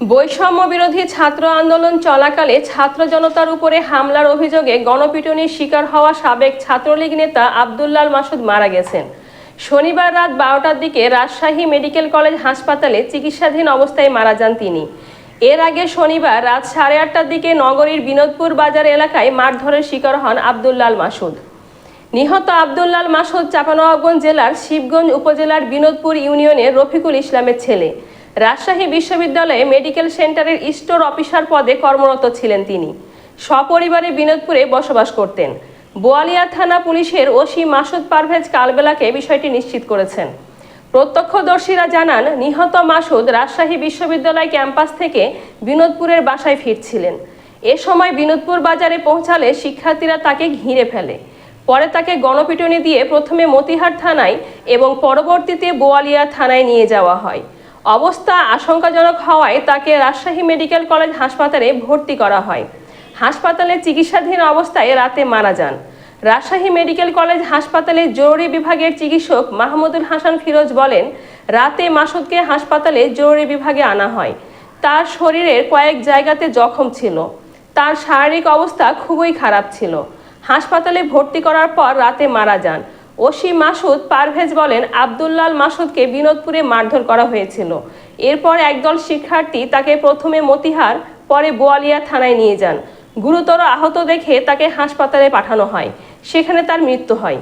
বৈষম্য বিরোধী ছাত্র আন্দোলন চলাকালে ছাত্র জনতার উপরে হামলার অভিযোগে গণপিটুনির শিকার হওয়া সাবেক ছাত্রলীগ নেতা আবদুল্লাল মাসুদ মারা গেছেন। শনিবার রাত বারোটার দিকে রাজশাহী মেডিকেল কলেজ হাসপাতালে চিকিৎসাধীন অবস্থায় মারা যান তিনি। এর আগে শনিবার রাত সাড়ে আটটার দিকে নগরীর বিনোদপুর বাজার এলাকায় মারধরের শিকার হন আবদুল্লাল মাসুদ। নিহত আবদুল্লাল মাসুদ চাঁপানবাবগঞ্জ জেলার শিবগঞ্জ উপজেলার বিনোদপুর ইউনিয়নের রফিকুল ইসলামের ছেলে। রাজশাহী বিশ্ববিদ্যালয়ে মেডিকেল সেন্টারের স্টোর অফিসার পদে কর্মরত ছিলেন তিনি। সপরিবারে বিনোদপুরে বসবাস করতেন। বোয়ালিয়া থানা পুলিশের ওসি মাসুদ পারভেজ কালবেলাকে বিষয়টি নিশ্চিত করেছেন। প্রত্যক্ষদর্শীরা জানান, নিহত মাসুদ রাজশাহী বিশ্ববিদ্যালয় ক্যাম্পাস থেকে বিনোদপুরের বাসায় ফিরছিলেন। এ সময় বিনোদপুর বাজারে পৌঁছালে শিক্ষার্থীরা তাকে ঘিরে ফেলে। পরে তাকে গণপিটুনি দিয়ে প্রথমে মতিহার থানায় এবং পরবর্তীতে বোয়ালিয়া থানায় নিয়ে যাওয়া হয়। অবস্থা আশঙ্কাজনক হওয়ায় তাকে রাজশাহী মেডিকেল কলেজ হাসপাতালে ভর্তি করা হয়। হাসপাতালে চিকিৎসাধীন অবস্থায় রাতে মারা যান। রাজশাহী মেডিকেল কলেজ হাসপাতালে জরুরি বিভাগের চিকিৎসক মাহমুদুল হাসান ফিরোজ বলেন, রাতে মাসুদকে হাসপাতালে জরুরি বিভাগে আনা হয়। তার শরীরের কয়েক জায়গাতে জখম ছিল। তার শারীরিক অবস্থা খুবই খারাপ ছিল। হাসপাতালে ভর্তি করার পর রাতে মারা যান। ওসি মাসুদ পারভেজ বলেন, আবদুল্লাল মাসুদকে বিনোদপুরে মারধর করা হয়েছিল। এরপর একদল শিক্ষার্থী তাকে প্রথমে মতিহার, পরে বোয়ালিয়া থানায় নিয়ে যান। গুরুতর আহত দেখে তাকে হাসপাতালে পাঠানো হয়। সেখানে তার মৃত্যু হয়।